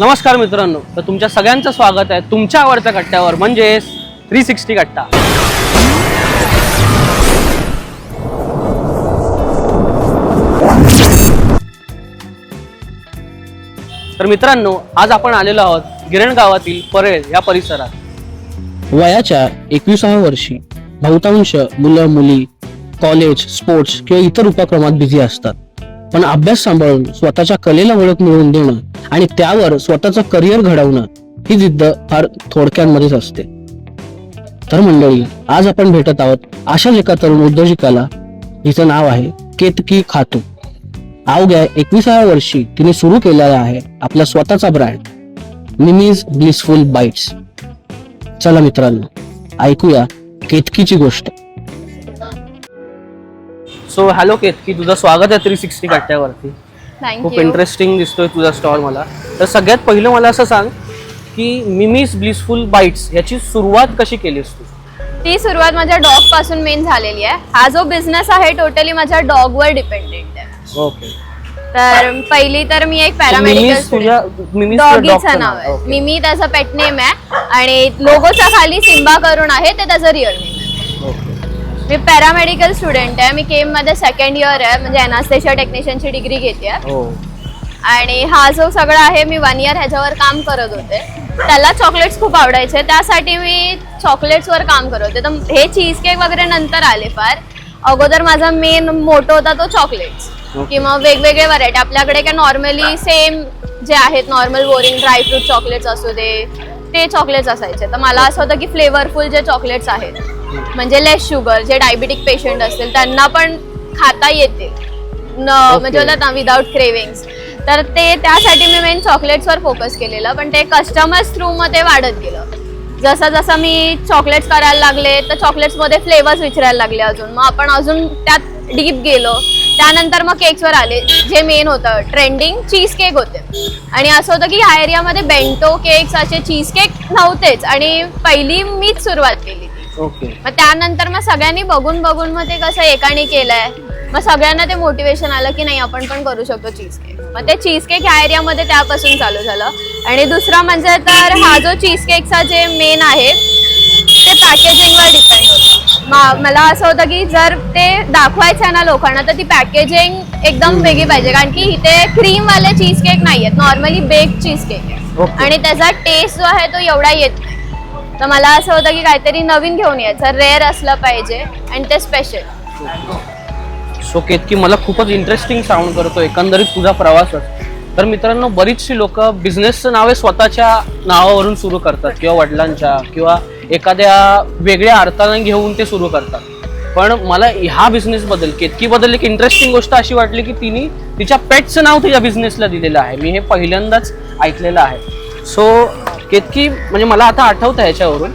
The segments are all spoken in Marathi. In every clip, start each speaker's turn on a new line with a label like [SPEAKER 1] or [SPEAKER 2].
[SPEAKER 1] नमस्कार मित्रांनो तर तुमच्या सगळ्यांचं स्वागत आहे तुमच्या आवडत्या कट्ट्यावर म्हणजेच थ्री सिक्स्टी कट्टा. तर मित्रांनो आज आपण आलेलो आहोत गिरण गावातील परेळ या परिसरात.
[SPEAKER 2] वयाच्या एकविसाव्या वर्षी बहुतांश मुलं मुली कॉलेज स्पोर्ट्स किंवा इतर उपक्रमात बिझी असतात. पण अभ्यास सांभाळून स्वतःच्या कलेला ओळख मिळवून देणं आणि त्यावर स्वतःचं करिअर घडवणं ही जिद्द फार थोडक्यांमध्येच असते. तर मंडळी आज आपण भेटत आहोत अशाच एका तरुण उद्योजकाला. हिचं नाव आहे केतकी खातू. अवघ्या एकविसाव्या वर्षी तिने सुरू केलेला आहे आपला स्वतःचा ब्रँड मिमीज ब्लिसफुल बाईट्स चला मित्रांनो ऐकूया केतकीची गोष्ट.
[SPEAKER 1] सो हॅलो केतकी तुझं स्वागत आहे थ्री सिक्स्टी कट्ट्यावरती खूप इंटरेस्टिंग दिसतोय तुझा स्टॉल मला. तर सगळ्यात पहिलं मला असं सांग की मिमीज ब्लिसफुल बाईट्स याची सुरुवात कशी केलीस तू?
[SPEAKER 3] ती सुरुवात माझ्या डॉगपासून मेन झालेली आहे. हा जो बिझनेस आहे टोटली माझ्या डॉग वर डिपेंडेंट आहे.
[SPEAKER 1] ओके
[SPEAKER 3] तर पहिली तर मी एक पॅरामेडिकल डॉगीचं नाव आहे. मिमी त्याचा पेट नेम आहे. आणि लोगोच्या खाली सिम्बा करून आहे ते त्याचं रिअल नेम मी पॅरामेडिकल स्टुडंट आहे. मी केममध्ये सेकंड इयर आहे. म्हणजे अनास्थेशिया टेक्निशियनची डिग्री घेते.
[SPEAKER 1] हो.
[SPEAKER 3] आणि हा जो सगळा आहे मी वन इयर ह्याच्यावर काम करत होते. त्याला चॉकलेट्स खूप आवडायचे. त्यासाठी मी चॉकलेट्सवर काम करत होते. तर हे चीज केक वगैरे नंतर आले फार. अगोदर माझा मेन मोटो होता तो चॉकलेट्स. किंवा वेगवेगळे व्हरायटी आपल्याकडे काय नॉर्मली सेम जे आहेत नॉर्मल बोरिंग ड्रायफ्रूट चॉकलेट्स असू दे ते चॉकलेट्स असायचे. तर मला असं होतं की फ्लेवरफुल जे चॉकलेट्स आहेत म्हणजे लेस शुगर जे डायबिटिक पेशंट असतील त्यांना पण खाता येते. न म्हणजे बोलतात ना विदाउट क्रेविंग्स तर ते त्यासाठी मी मेन चॉकलेट्सवर फोकस केलेलं पण ते कस्टमर्स थ्रू मग ते वाढत गेलं. जसं जसं मी चॉकलेट्स करायला लागले तर चॉकलेट्समध्ये फ्लेवर्स विचारायला लागले अजून. मग आपण अजून त्यात डीप गेलो. त्यानंतर मग केक्सवर आले जे मेन होतं. ट्रेंडिंग चीज केक होते. आणि असं होतं की ह्या एरियामध्ये बेंटो केक्स असे चीज केक नव्हतेच. आणि पहिली मीच सुरुवात केली.
[SPEAKER 1] ओके.
[SPEAKER 3] मग त्यानंतर मग सगळ्यांनी बघून बघून मग ते कसं एकाने केलंय. मग सगळ्यांना ते मोटिवेशन आलं की नाही आपण पण करू शकतो चीज केक मग ते चीज केक ह्या एरियामध्ये त्यापासून चालू झालं. आणि दुसरा म्हणजे तर हा जो चीज केकचा जे मेन आहे ते पॅकेजिंगवर डिपेंड होतं. मला असं होतं की जर ते दाखवायचं आहे ना लोकांना तर ती पॅकेजिंग एकदम वेगळी पाहिजे. कारण की इथे क्रीम वाले चीज केक नाही आहेत नॉर्मली बेक चीज केक आहे. आणि त्याचा टेस्ट जो आहे तो एवढा येत तर मला असं होतं की काहीतरी नवीन घेऊन यायचं रेअर असलं पाहिजे आणि ते स्पेशल
[SPEAKER 1] सो केतकी मला खूपच इंटरेस्टिंग साऊंड करतो एकंदरीत तुझा प्रवासच तर मित्रांनो बरीचशी लोक बिझनेसचं नावे स्वतःच्या नावावरून सुरू करतात किंवा वडिलांच्या किंवा एखाद्या वेगळ्या अर्थाने घेऊन ते सुरू करतात. पण मला ह्या बिझनेसबद्दल केतकीबद्दल एक इंटरेस्टिंग गोष्ट अशी वाटली की तिने तिच्या पेटचं नाव तिच्या बिझनेसला दिलेलं आहे. मी हे पहिल्यांदाच ऐकलेलं आहे. सो केतकी म्हणजे मला आता आठवतं ह्याच्यावरून.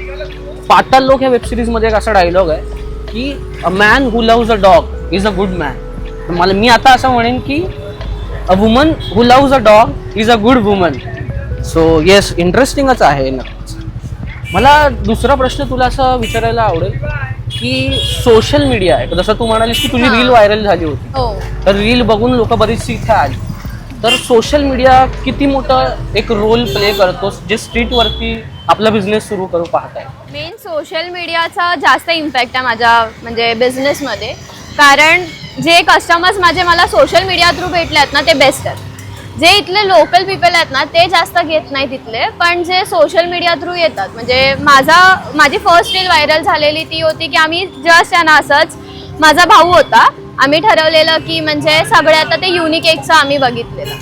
[SPEAKER 1] पाताल लोक ह्या वेबसिरीजमध्ये एक असा डायलॉग आहे की a man who loves a dog is a good man मला मी आता असं म्हणेन की a woman who loves a dog is a good woman so yes इंटरेस्टिंगच आहे नक्कीच. मला दुसरा प्रश्न तुला असं विचारायला आवडेल की सोशल मीडिया आहे जसं तू म्हणालीस की तुझी. रील व्हायरल झाली होती.
[SPEAKER 3] हो.
[SPEAKER 1] तर रील बघून लोक बरीचशी इथे आली. तर सोशल मीडिया किती मोठं एक रोल प्ले करतो जे स्ट्रीटवरती आपला बिझनेस सुरू करू पाहत आहे
[SPEAKER 3] मेन सोशल मीडियाचा जास्त इम्पॅक्ट आहे माझ्या म्हणजे बिझनेसमध्ये कारण जे कस्टमर्स माझे मला सोशल मीडिया थ्रू भेटले आहेत ना ते बेस्ट आहेत. जे इथले लोकल पीपल आहेत ना ते जास्त घेत नाही तिथले पण जे सोशल मीडिया थ्रू येतात. म्हणजे माझा माझी फर्स्ट रील व्हायरल झालेली ती होती की आम्ही जस्ट आहे ना असंच माझा भाऊ होता आम्ही ठरवलेलं की म्हणजे सगळे आता ते युनिक एकचं आम्ही बघितलेलं.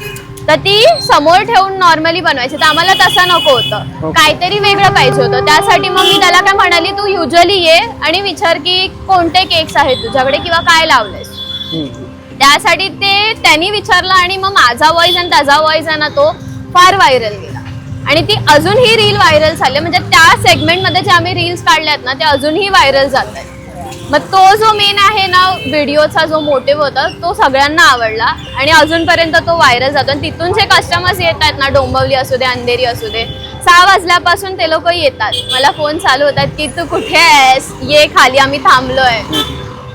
[SPEAKER 3] तर ती समोर ठेवून नॉर्मली बनवायची. तर आम्हाला तसं नको होतं. काहीतरी वेगळं पाहिजे होतं. त्यासाठी मग मी त्याला काय म्हणाली तू युजली ये आणि विचार की कोणते केक्स आहेत तुझ्याकडे किंवा काय लावलेस. त्यासाठी ते त्यांनी विचारलं आणि मग माझा वॉइस आणि त्याचा वॉइस आहे ना तो फार व्हायरल गेला. आणि ती अजूनही रील व्हायरल झाली. म्हणजे त्या सेगमेंटमध्ये जे आम्ही रील्स काढल्यात ना ते अजूनही व्हायरल जात आहेत मग तो जो मेन आहे ना व्हिडिओचा जो मोटिव्ह होता तो सगळ्यांना आवडला. आणि अजूनपर्यंत तो व्हायरल जातो आणि तिथून जे कस्टमर्स येत आहेत ना डोंबवली असू दे अंधेरी असू दे सहा वाजल्यापासून ते लोक येतात. मला फोन चालू होतात की तू कुठे आहेस? ये खाली आम्ही थांबलोय.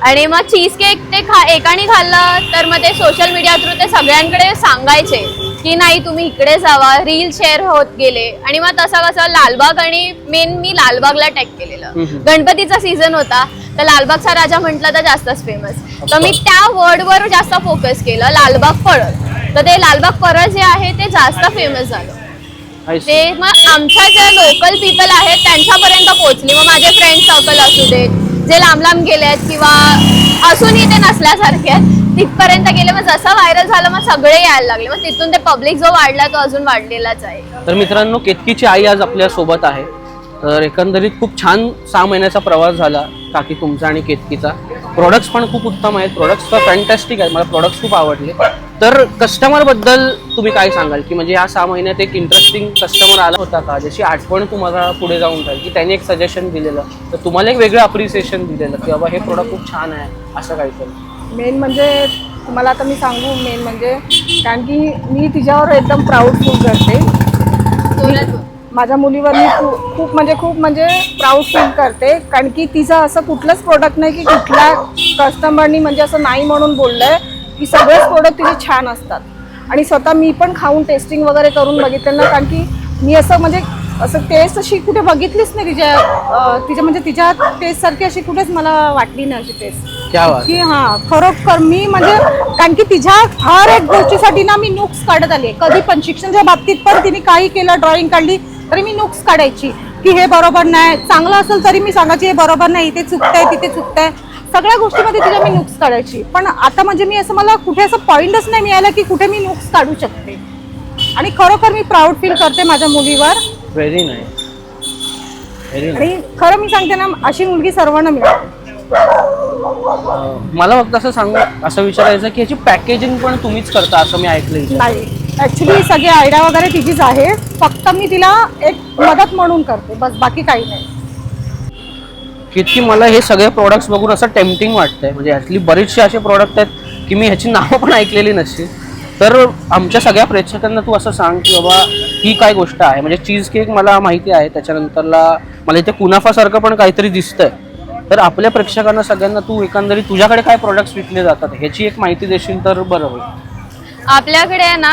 [SPEAKER 3] आणि मग चीज केक ते खा एकाने खाल्लं तर मग ते सोशल मीडिया थ्रू ते सगळ्यांकडे सांगायचे. की नाही तुम्ही इकडे जावा. रील शेअर होत गेले. आणि मग तसं कसं लालबाग आणि मेन मी लालबागला टॅग केलेलं. गणपतीचा सीझन होता. तर लालबागचा राजा म्हटलं तर जास्तच फेमस तर मी त्या वर्डवर जास्त फोकस केलं. लालबाग परळ. तर ते लालबाग परळ जे आहे ते जास्त फेमस झालं. ते मग आमच्या ज्या लोकल पीपल आहेत त्यांच्यापर्यंत पोहोचली. मग माझे फ्रेंड सर्कल असू देत जे लांब लांब गेलेत किंवा असूनही ते नसल्यासारखे आहेत तिथपर्यंत गेले मग जसं व्हायरल झालं मग सगळे यायला लागले. मग तिथून ते पब्लिक जो वाढला तो अजून वाढलेलाच आहे.
[SPEAKER 1] तर मित्रांनो केतकीची आई आज आपल्यासोबत आहे. तर एकंदरीत खूप छान सहा महिन्याचा प्रवास झाला काकी तुमचा आणि केतकीचा. प्रोडक्ट्स पण खूप उत्तम आहेत. प्रोडक्ट्स तर फॅन्टॅस्टिक आहेत. मला प्रोडक्ट्स खूप आवडले. तर कस्टमरबद्दल तुम्ही काय सांगाल? की म्हणजे या सहा महिन्यात एक इंटरेस्टिंग कस्टमर आला होता का? ज्याची आठवण तुम्हाला पुढे जाऊन राहील की त्यांनी एक सजेशन दिलेलं. तर तुम्हाला एक वेगळं अप्रिसिएशन दिलेलं की बाबा हे प्रोडक्ट खूप छान आहे असं काहीतरी.
[SPEAKER 4] मेन म्हणजे तुम्हाला आता मी सांगू मेन म्हणजे कारण की मी तिच्यावर एकदम प्राऊड फील करते. माझ्या मुलीवर मी खूप म्हणजे खूप म्हणजे प्राऊड फील करते. कारण की तिचं असं कुठलंच प्रोडक्ट नाही की कुठल्या कस्टमरनी म्हणजे असं नाही म्हणून बोललंय की सगळेच प्रोडक्ट तिचे छान असतात. आणि स्वतः मी पण खाऊन टेस्टिंग वगैरे करून बघितलं ना कारण की मी असं म्हणजे असं टेस्ट अशी कुठे बघितलीच नाही तिच्या तिच्या म्हणजे तिच्या टेस्ट सारखी अशी कुठेच मला वाटली नाही अशी टेस्ट
[SPEAKER 1] क्या बात
[SPEAKER 4] की हा? खरोखर मी म्हणजे कारण की तिच्या हर एक गोष्टीसाठी ना मी नुक्स काढत आली कधी पण शिक्षणाच्या बाबतीत पण तिने काही केलं ड्रॉइंग काढली तरी मी नुक्स काढायची. की हे बरोबर नाही चांगलं असेल तरी मी सांगायची हे बरोबर नाही इथे चुकतंय तिथे चुकतंय. सगळ्या गोष्टीमध्ये तिच्या मी नुक्स काढायची. पण आता म्हणजे मी असं मला कुठे असं पॉईंटच नाही मिळाला की कुठे मी नुक्स काढू शकते. आणि खरोखर मी प्राऊड फील करते माझ्या मुलीवर.
[SPEAKER 1] व्हेरी नाईस
[SPEAKER 4] आणि खरं मी सांगते ना अशी मुलगी सर्वांना मिळते.
[SPEAKER 1] मला फक्त असं सांग असं विचारायचं की याची पॅकेजिंग पण तुम्हीच करता असं मी ऐकलं.
[SPEAKER 4] नाही. ऍक्च्युली सगळी आयडिया वगैरे तिचीच आहे. फक्त मी तिला एक मदत म्हणून करते. बस बाकी काही नाही.
[SPEAKER 1] किती मला हे सगळे प्रोडक्ट्स बघून असं टेम्पटिंग वाटतंय. म्हणजे ॲक्च्युली बरेचसे असे प्रोडक्ट आहेत की मी ह्याची नावं पण ऐकलेली नसतील. तर आमच्या सगळ्या प्रेक्षकांना तू असं सांग की बाबा ही काय गोष्ट आहे? म्हणजे चीज केक मला माहिती आहे त्याच्यानंतरला मला इथे कुनाफासारखं पण काहीतरी दिसतंय. तर आपल्या प्रेक्षकांना सगळ्यांना तू एकंदरीत तुझ्याकडे काय प्रोडक्ट्स विकले जातात? ह्याची एक माहिती देशील तर बरं होईल.
[SPEAKER 3] आपल्याकडे आहे ना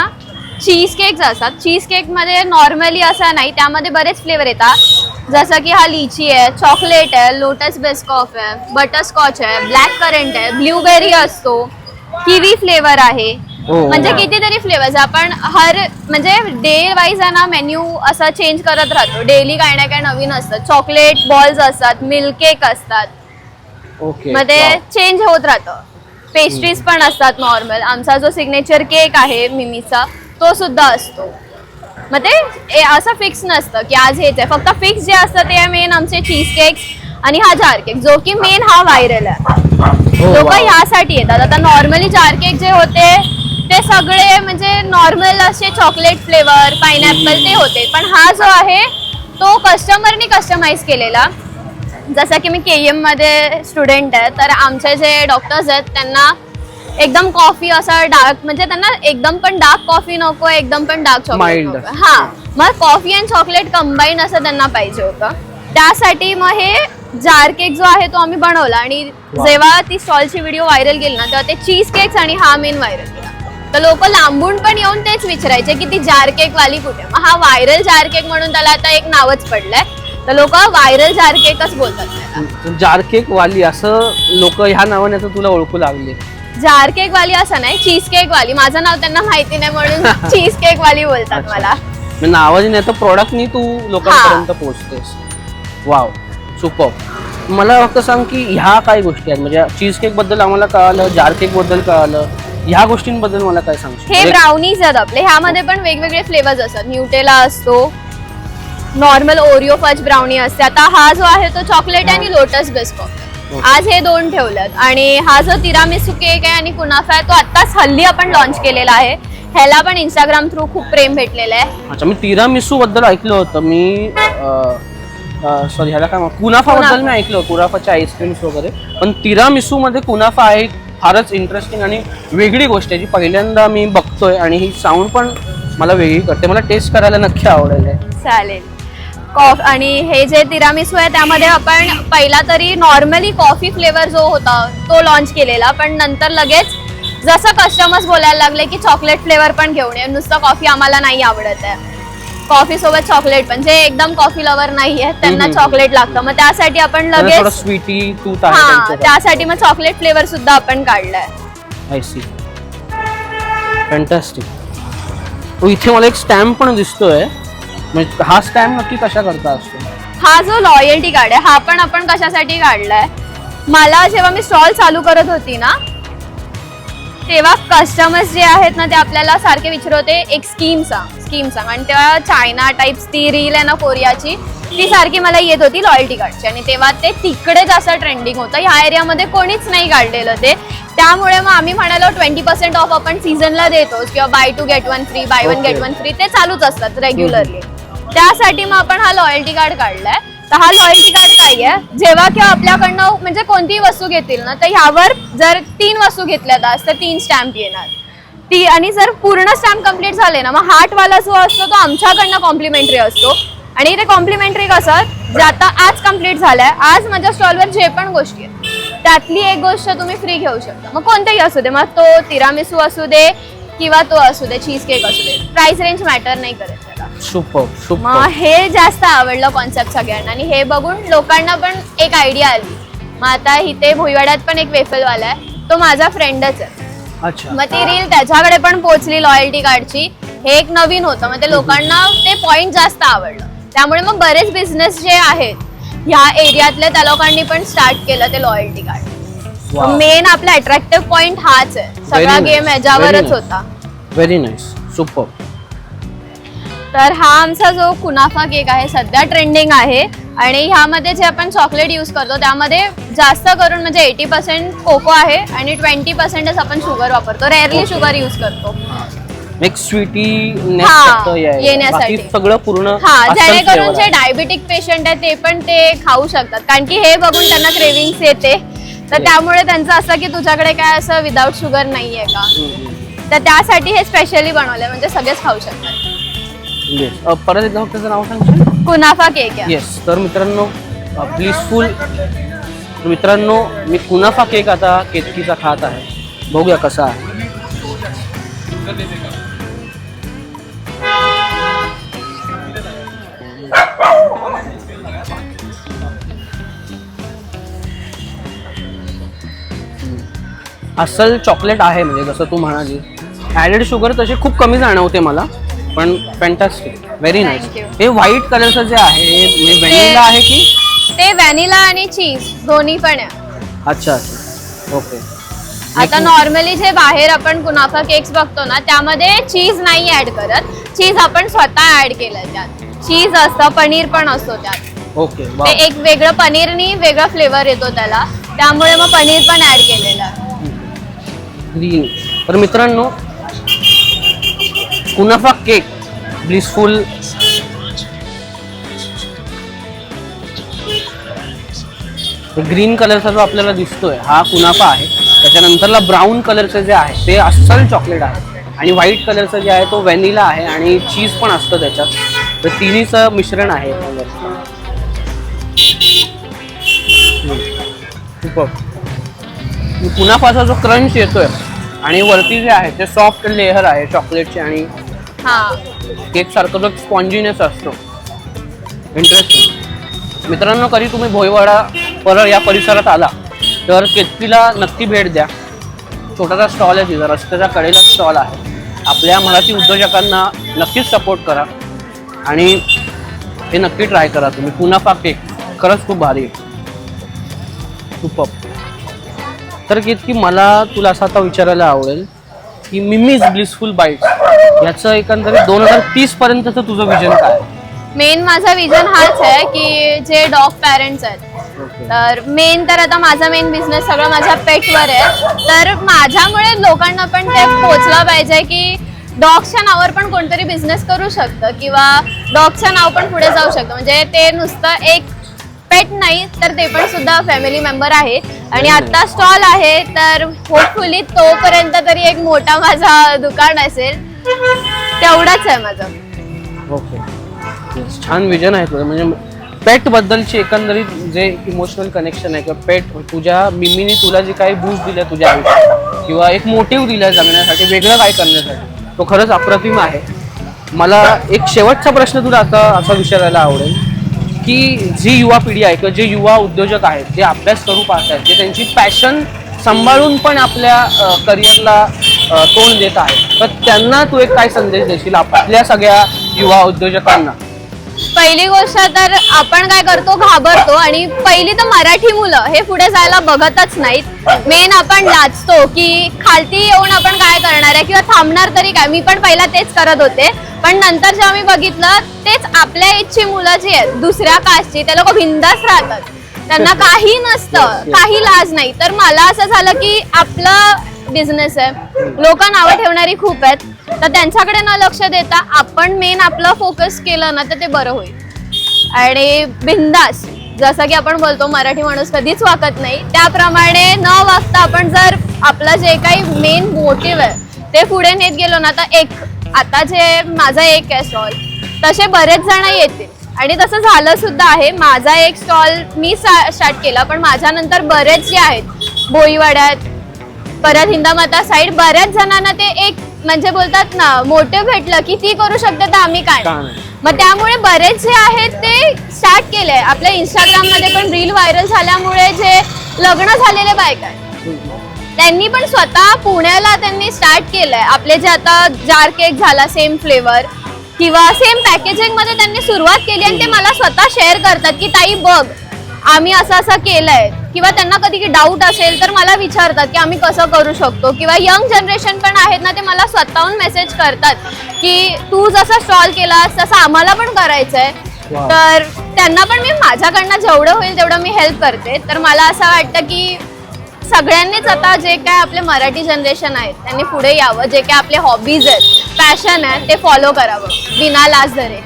[SPEAKER 3] चीज केक्स असतात. चीज केकमध्ये नॉर्मली असं नाही त्यामध्ये बरेच फ्लेवर येतात. जसं की हा लिची आहे चॉकलेट आहे लोटस बेस्कॉफ आहे बटरस्कॉच आहे ब्लॅक करंट आहे ब्ल्यूबेरी असतो किवी फ्लेवर आहे.
[SPEAKER 1] हो.
[SPEAKER 3] म्हणजे कितीतरी फ्लेवर्स आपण हर म्हणजे डे वाईज आहे ना मेन्यू असा चेंज करत राहतो. डेली काय ना काय नवीन असतं. चॉकलेट बॉल्स असतात मिल्क केक असतात.
[SPEAKER 1] ओके
[SPEAKER 3] मग ते चेंज होत राहतं. पेस्ट्रीज पण असतात नॉर्मल आमचा जो सिग्नेचर केक आहे मिमीचा तो सुद्धा असतो. मग ते ए- असं फिक्स नसतं की आज हेच आहे. फक्त फिक्स जे असतं ते मेन आमचे चीज केक्स आणि हा जार केक जो की मेन हा व्हायरल आहे.
[SPEAKER 1] हो,
[SPEAKER 3] लोक. ह्यासाठी येतात. आता नॉर्मली जार केक जे होते ते सगळे म्हणजे नॉर्मल असे चॉकलेट फ्लेवर पायनॅपल ते होते. पण हा जो आहे तो कस्टमरनी कस्टमाइज केलेला. जसं की मी के एममध्ये स्टुडंट आहे तर आमचे जे डॉक्टर्स आहेत त्यांना एकदम कॉफी असा डार्क म्हणजे त्यांना एकदम पण डार्क कॉफी नको एकदम पण डार्क चॉकलेट
[SPEAKER 1] Mild.
[SPEAKER 3] नको. हा मग कॉफी अँड चॉकलेट कंबाईन असं त्यांना पाहिजे होतं. त्यासाठी मग हे जार केक जो आहे तो आम्ही बनवला. आणि. जेव्हा ती स्टॉलची व्हिडिओ व्हायरल गेली ना तेव्हा ते चीज केक्स आणि हा मेन व्हायरल केला. तर लोक लांबून पण येऊन तेच विचारायचे की ती जार केक वाली कुठे? मग हा व्हायरल जार केक म्हणून त्याला आता एक नावच पडलंय. तर लोक व्हायरल जार केकच बोलतात त्याला.
[SPEAKER 1] जार केक वाली असं लोक ह्या नावाने तुला ओळखू लागले.
[SPEAKER 3] जार केक वाली असं नाही चीज केक वाली. माझं नाव त्यांना माहिती नाही म्हणून चीज केक वाली बोलतात. मला.
[SPEAKER 1] नावाने नाही तर प्रॉडक्टनी तू लोकांपर्यंत पोहोचतेस. वाव सुपर मला फक्त सांग की ह्या काय गोष्टी आहेत? म्हणजे चीज केकबद्दल आम्हाला कळालं जार केकबद्दल कळालं. ह्या गोष्टींबद्दल मला काय सांगशील
[SPEAKER 3] हे
[SPEAKER 1] म्हणजे-
[SPEAKER 3] ब्राउनीज आहेत आपले. ह्यामध्ये पण वेगवेगळे फ्लेवर्स असतात. न्यूटेला असतो नॉर्मल ओरिओ फज ब्राउनी असते. आता हा जो आहे तो चॉकलेट आणि लोटस बिस्कॉट. आज हे दोन ठेवलेत. आणि हा जो तिरामिसू केक आहे आणि कुनाफा आहे तो आत्ताच हल्ली आपण लॉन्च केलेला आहे. ह्याला पण इंस्टाग्राम थ्रू खूप प्रेम भेटलेलं आहे.
[SPEAKER 1] अच्छा मी तिरामिसू बद्दल ऐकलं होतं. मी सॉरी ह्याला काय कुनाफा. बद्दल. मी ऐकलं कुनाफाच्या आईस्क्रीम्स वगैरे. पण तिरामिसू मध्ये कुनाफा आहे फारच इंटरेस्टिंग आणि वेगळी गोष्ट आहे जी पहिल्यांदा मी बघतोय आणि ही साऊंड पण मला वेगळी करते. मला टेस्ट करायला नक्की आवडेल आहे.
[SPEAKER 3] चालेल. कॉफ आणि हे जे तिरामिसू आहे त्यामध्ये आपण पहिला तरी नॉर्मली कॉफी फ्लेवर जो होता तो लॉन्च केलेला पण नंतर लगेच जसं कस्टमर्स बोलायला लागले की चॉकलेट फ्लेवर पण घेऊन ये नुसतं कॉफी आम्हाला नाही आवडत आहे. कॉफी सोबत चॉकलेट पण जे एकदम कॉफी लवर नाही आहे त्यांना. चॉकलेट लागतं. मग त्यासाठी आपण लगेच
[SPEAKER 1] स्वीटी तूत आहे
[SPEAKER 3] हा
[SPEAKER 1] त्यांच्याकडे.
[SPEAKER 3] त्यासाठी मग चॉकलेट फ्लेवर सुद्धा आपण काढलाय.
[SPEAKER 1] आय सी फॅन्टॅस्टिक इथे मला एक स्टॅम्प पण दिसतोय. म्हणजे हा स्टॅम्प नक्की कशा करता असतो?
[SPEAKER 3] हा जो लॉयल्टी कार्ड आहे हा पण आपण कशासाठी काढलाय? मला जेव्हा मी स्टॉल चालू करत होती ना तेव्हा कस्टमर्स जे आहेत ना ते आपल्याला सारखे विचारत होते एक स्कीम सांग स्कीम सांग आणि तेव्हा चायना टाईप्स ती रील आहे ना कोरियाची ती सारखी मला येत होती लॉयल्टी कार्डची आणि तेव्हा ते तिकडे जास्त ट्रेंडिंग होतं. ह्या एरियामध्ये कोणीच नाही काढलेलं ते. त्यामुळे मग आम्ही म्हणालो ट्वेंटी पर्सेंट ऑफ आपण सीझनला देतोच. किंवा buy two get one free buy one. Get one free ते चालूच असतात रेग्युलरली त्यासाठी मग आपण हा लॉयल्टी कार्ड काढलाय. तर हा लॉयल्टी कार्ड काय आहे जेव्हा किंवा आपल्याकडनं म्हणजे कोणतीही वस्तू घेतील ना तर ह्यावर जर तीन वस्तू घेतल्यात आज तर तीन स्टॅम्प येणार. ती आणि जर पूर्ण स्टॅम्प कंप्लीट झाले ना मग हार्टवाला जो असतो तो आमच्याकडनं कॉम्प्लिमेंटरी असतो. आणि ते कॉम्प्लिमेंटरी कसं जे आता आज कंप्लीट झालंय आज माझ्या स्टॉलवर जे पण गोष्टी आहेत त्यातली एक गोष्ट तुम्ही फ्री घेऊ शकता. मग कोणतेही असू दे मग तो तिरामिसू असू दे किंवा तो असू दे चीज केक असू दे प्राइस रेंज मॅटर नाही करत त्याला. मग हे जास्त आवडलं कॉन्सेप्ट सगळ्यांना आणि हे बघून लोकांना पण एक आयडिया आली. मग आता इथे भुईवाड्यात पण एक वेफलवाला आहे. तो माझा फ्रेंडच आहे.
[SPEAKER 1] अच्छा.
[SPEAKER 3] मग ती रील त्याच्याकडे पण पोहोचली लॉयल्टी कार्डची हे एक नवीन होतं. मग ते लोकांना ते पॉइंट जास्त आवडलं. त्यामुळे मग बरेच बिझनेस जे आहेत ह्या एरियातले त्या लोकांनी पण स्टार्ट केलं ते लॉयल्टी कार्ड. मेन आपला अट्रॅक्टिव्ह पॉइंट हाच आहे. सगळा. गेम ह्याच्यावरच. होता.
[SPEAKER 1] व्हेरी नाईस सुपर
[SPEAKER 3] तर हा आमचा जो कुनाफा केक आहे सध्या ट्रेंडिंग आहे आणि ह्यामध्ये जे आपण चॉकलेट यूज करतो त्यामध्ये जास्त करून म्हणजे एटी पर्सेंट कोको आहे आणि ट्वेंटी पर्सेंटच आपण शुगर वापरतो रेअरली. शुगर यूज करतो
[SPEAKER 1] स्वीटी
[SPEAKER 3] हा, येण्यासाठी.
[SPEAKER 1] सगळं पूर्ण
[SPEAKER 3] हा जेणेकरून जे
[SPEAKER 1] आहे.
[SPEAKER 3] डायबिटिक पेशंट आहे ते पण ते खाऊ शकतात कारण की हे बघून त्यांना क्रेविंग्स येते तर. त्यामुळे त्यांचं असं की तुझ्याकडे काय असं विदाऊट शुगर नाहीये का
[SPEAKER 1] हम्म, हम्म.
[SPEAKER 3] तर त्यासाठी हे स्पेशली बनवलंय म्हणजे सगळेच खाऊ शकतात
[SPEAKER 1] अ, परत एकदा फक्त त्याचं नाव सांगशील?
[SPEAKER 3] कुनाफा केक आहे.
[SPEAKER 1] येस तर मित्रांनो ब्लिसफुल मित्रांनो मी कुनाफा केक आता केतकीचा खात आहे. बघूया कसा आहे. अस्सल चॉकलेट आहे म्हणजे जसं तू म्हणाली ॲडेड शुगर तशी खूप कमी जाणवते मला. पण fantastic very nice
[SPEAKER 3] Thank you.
[SPEAKER 1] हे व्हाईट कलरचं जे आहे हे व्हॅनिला आहे की?
[SPEAKER 3] ते व्हॅनिला आणि चीज दोन्ही पण आहे.
[SPEAKER 1] अच्छा ओके
[SPEAKER 3] आता नॉर्मली जे बाहेर आपण कुनाफा केक्स बघतो ना त्यामध्ये चीज नाही ऍड करत. चीज आपण स्वतः ऍड केलंय त्यात. चीज असतं पनीर पण असतो त्यात.
[SPEAKER 1] ओके
[SPEAKER 3] ते एक वेगळं पनीरनी वेगळा फ्लेवर येतो त्याला. त्यामुळे मग पनीर पण ऍड केलेलं.
[SPEAKER 1] ग्रीन तर मित्रांनो कुनाफा केक ब्लिसफुल ग्रीन कलरचा जो आपल्याला दिसतोय हा कुनाफा आहे. त्याच्यानंतरला ब्राऊन कलरचं जे आहे ते अस्सल चॉकलेट आहे. आणि व्हाईट कलरचं जे आहे तो व्हॅनिला आहे आणि चीज पण असतं त्याच्यात. तर तिन्हीचं मिश्रण आहे कुनाफाचा जो क्रंच येतोय आणि वरती जे आहे ते सॉफ्ट लेअर आहे चॉकलेटचे आणि केक सारखं जो स्पॉन्जिनियस असतो. इंटरेस्टिंग मित्रांनो कधी तुम्ही भोईवाडा परळ या परिसरात आला तर केतकीला नक्की भेट द्या. छोटासा स्टॉल आहे तिथं रस्त्याच्या कडेला स्टॉल आहे. आपल्या मराठी उद्योजकांना नक्कीच सपोर्ट करा. आणि हे नक्की ट्राय करा तुम्ही. कुनाफा केक. खरंच खूप भारी आहे. खूप तर की मला तुला असं आता विचारायला आवडेल की मिमीज ब्लिसफुल बाईट्स याचं एकंदरीत दोन हजार तीस पर्यंतचं तुझं विजन काय?
[SPEAKER 3] मेन माझा विजन हाच आहे की जे डॉग पॅरेंट्स आहेत. तर मेन तर आता माझा मेन बिझनेस सगळं माझ्या पेटवर आहे. तर माझ्यामुळे लोकांना पण ते पोचलं पाहिजे की डॉगच्या नावावर पण कोणतरी बिझनेस करू शकतं किंवा डॉगचं नाव पण पुढे जाऊ शकतं. म्हणजे ते नुसतं एक पेट नाही तर ते पण सुद्धा फॅमिली मेंबर आहे आणि आता स्टॉल आहे तर होपफुली तोपर्यंत तरी एक मोठा माझा दुकान असेल. तेवढाच आहे माझं.
[SPEAKER 1] ओके छान विजन आहे तुझं. म्हणजे पेट बद्दलची एकंदरीत जे इमोशनल कनेक्शन आहे किंवा पेट तुझ्या मिमीने तुला जे काही बूज दिलं तुझ्या आयुष्यात किंवा एक मोटिव्ह दिला जगण्यासाठी वेगळं काय करण्यासाठी तो खरंच अप्रतिम आहे. मला एक शेवटचा प्रश्न तुला आता असा विचारायला आवडेल. की जी युवा पिढी आहे किंवा जे युवा उद्योजक आहेत जे अभ्यास करू पाहत आहेत जे त्यांची पॅशन सांभाळून पण आपल्या करिअरला तोंड देत आहेत तर त्यांना तू एक काय संदेश देशील? आपल्या सगळ्या युवा उद्योजकांना?
[SPEAKER 3] पहिली गोष्ट तर आपण काय करतो घाबरतो आणि पहिली तर मराठी मुलं हे पुढे जायला बघतच नाहीत. मेन आपण लाजतो की खालती येऊन आपण काय करणार आहे किंवा थांबणार तरी काय? मी पण पहिला तेच करत होते. पण नंतर जेव्हा मी बघितलं तेच आपल्या एजची मुलं जी आहेत दुसऱ्या कास्टची ते लोक बिंदास राहतात. त्यांना काही नसतं काही लाज नाही. तर मला असं झालं की आपला बिझनेस आहे. लोक नावं ठेवणारी खूप आहेत. तर त्यांच्याकडे न लक्ष देता आपण मेन आपलं फोकस केलं ना तर ते बरं होईल. आणि बिंदास जसं की आपण बोलतो मराठी माणूस कधीच वाकत नाही. त्याप्रमाणे न वागता आपण जर आपलं जे काही मेन मोटिव्ह आहे ते पुढे नेत गेलो ना तर एक आता जे माझा एक आहे स्टॉल तसे बरेच जण येतील. आणि तसं झालं सुद्धा आहे माझा एक स्टॉल मी स्टार्ट केला पण माझ्यानंतर बरेच जे आहेत बोईवाड्यात परत हिंदामाता साईड बऱ्याच जणांना ते एक म्हणजे बोलतात ना मोठे भेटलं की ती करू शकते तर आम्ही काय
[SPEAKER 1] का
[SPEAKER 3] नाही.
[SPEAKER 1] नाही?
[SPEAKER 3] मग त्यामुळे बरेच जे आहेत ते स्टार्ट केले आपल्या इंस्टाग्राममध्ये पण रील व्हायरल झाल्यामुळे जे लग्न झालेले बायका आहेत त्यांनी पण स्वतः पुण्याला त्यांनी स्टार्ट केलंय आपले जे आता जार केक झाला सेम फ्लेवर किंवा सेम पॅकेजिंगमध्ये त्यांनी सुरुवात केली आणि ते मला स्वतः शेअर करतात की ताई बघ आम्ही असं असं केलंय किंवा त्यांना कधी डाऊट असेल तर मला विचारतात की आम्ही कसं करू शकतो. किंवा यंग जनरेशन पण आहेत ना ते मला स्वतःहून मेसेज करतात की तू जसा स्टॉल केलास तसं आम्हाला पण करायचंय.
[SPEAKER 1] Wow.
[SPEAKER 3] तर त्यांना पण मी माझ्याकडनं जेवढं होईल तेवढं मी हेल्प करते. तर मला असं वाटतं की सगळ्यांनीच आता जे काय आपले मराठी जनरेशन आहेत त्यांनी पुढे यावं. जे काय आपले हॉबीज आहेत पॅशन आहे ते फॉलो करावं. बिना लाज धरे.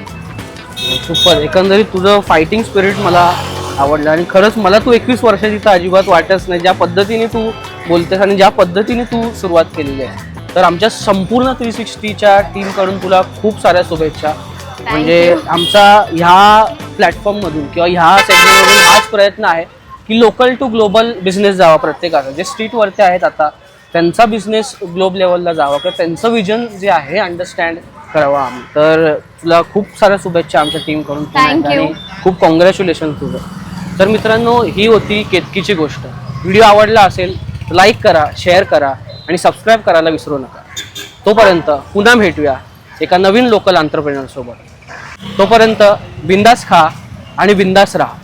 [SPEAKER 1] सुपर एकंदरीत तुझं फायटिंग स्पिरिट मला आवडलं. आणि खरंच मला तू एकवीस वर्षाची तर अजिबात वाटच नाही. ज्या पद्धतीने तू बोलतेस आणि ज्या पद्धतीने तू सुरुवात केलेली आहे. तर आमच्या संपूर्ण थ्री सिक्स्टीच्या टीमकडून तुला खूप साऱ्या शुभेच्छा. म्हणजे आमचा ह्या प्लॅटफॉर्ममधून किंवा ह्या सेगमेंटमधून हाच प्रयत्न आहे की लोकल टू ग्लोबल बिझनेस जावा प्रत्येकाचा. जे स्ट्रीटवरती आहेत आता त्यांचा बिझनेस ग्लोब लेवलला जावा किंवा त्यांचं विजन जे आहे अंडरस्टँड करावं आम्ही. तर तुला खूप साऱ्या शुभेच्छा आमच्या टीमकडून खूप कॉंग्रॅच्युलेशन तुझं. तर मित्रांनो ही होती केतकीची गोष्ट. व्हिडिओ आवडला असेल लाईक करा शेअर करा आणि सबस्क्राईब करायला विसरू नका. तोपर्यंत पुन्हा भेटूया एका नवीन लोकल आंतरप्रेनरसोबत तोपर्यंत बिंदास खा आणि बिंदास राहा.